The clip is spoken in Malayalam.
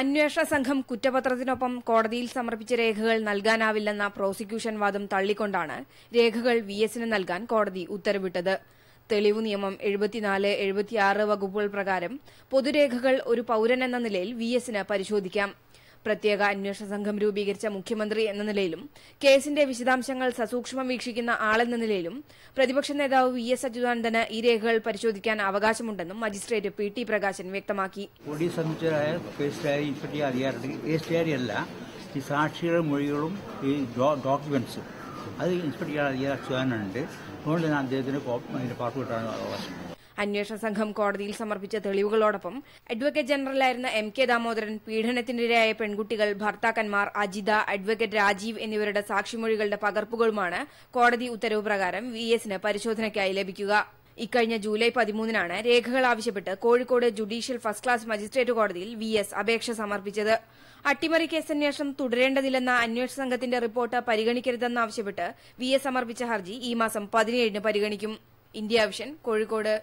അന്വേഷണ സംഘം കുറ്റപത്രത്തിനൊപ്പം കോടതിയിൽ സമർപ്പിച്ച രേഖകൾ നൽകാനാവില്ലെന്ന പ്രോസിക്യൂഷൻ വാദം തള്ളിക്കൊണ്ടാണ് രേഖകൾ വി എസിന് നൽകാൻ കോടതി ഉത്തരവിട്ടത്. തെളിവ് നിയമം എഴുപത്തിനാല് എഴുപത്തിയാറ് വകുപ്പുകൾ പ്രകാരം പൊതുരേഖകൾ ഒരു പൌരൻ എന്ന നിലയിൽ വി എസിന് പരിശോധിക്കാം. പ്രത്യേക അന്വേഷണ സംഘം രൂപീകരിച്ച മുഖ്യമന്ത്രി എന്ന നിലയിലും കേസിന്റെ വിശദാംശങ്ങൾ സസൂക്ഷ്മം വീക്ഷിക്കുന്ന ആളെന്ന നിലയിലും പ്രതിപക്ഷ നേതാവ് വി എസ് അച്യുതാനന്ദന് ഈ രേഖകൾ പരിശോധിക്കാൻ അവകാശമുണ്ടെന്നും മജിസ്ട്രേറ്റ് പി ടി പ്രകാശൻ വ്യക്തമാക്കി. പോലീസ് സംബന്ധിച്ചതായ കേസ് ഡയറി ഇൻസ്പെക്ട് ചെയ്യാൻ അധികാരമുണ്ട് കേസ് ഡയറി അല്ല ഈ സാക്ഷികളുടെ മൊഴികളും ഈ ഡോക്യുമെന്റ്സും. അത് ഇൻസ്പെക്ടർ അധികാരം അച്യുതാനുണ്ട് അതുകൊണ്ട് തന്നെ അദ്ദേഹത്തിന് കിട്ടാൻ അവകാശം. അന്വേഷണ സംഘം കോടതിയിൽ സമർപ്പിച്ച തെളിവുകളോടൊപ്പം അഡ്വക്കേറ്റ് ജനറലായിരുന്ന എം കെ ദാമോദരൻ പീഡനത്തിനിരയായ പെൺകുട്ടികൾ ഭർത്താക്കന്മാർ അജിത അഡ്വക്കേറ്റ് രാജീവ് എന്നിവരുടെ സാക്ഷിമൊഴികളുടെ പകർപ്പുകളുമാണ് കോടതി ഉത്തരവ് പ്രകാരം വി എസിന് പരിശോധനയ്ക്കായി ലഭിക്കുക. ഇക്കഴിഞ്ഞ ജൂലൈ പതിമൂന്നിനാണ് രേഖകൾ ആവശ്യപ്പെട്ട് Kozhikode judicial first class magistrate കോടതിയിൽ വി എസ് അപേക്ഷ സമർപ്പിച്ചത്. അട്ടിമറി കേസ് അന്വേഷണം തുടരേണ്ടതില്ലെന്ന അന്വേഷണ സംഘത്തിന്റെ റിപ്പോർട്ട് പരിഗണിക്കരുതെന്നാവശ്യപ്പെട്ട് വി എസ് സമർപ്പിച്ച ഹർജി ഈ മാസം പതിനേഴിന് പരിഗണിക്കും. India Vision Kozhikode.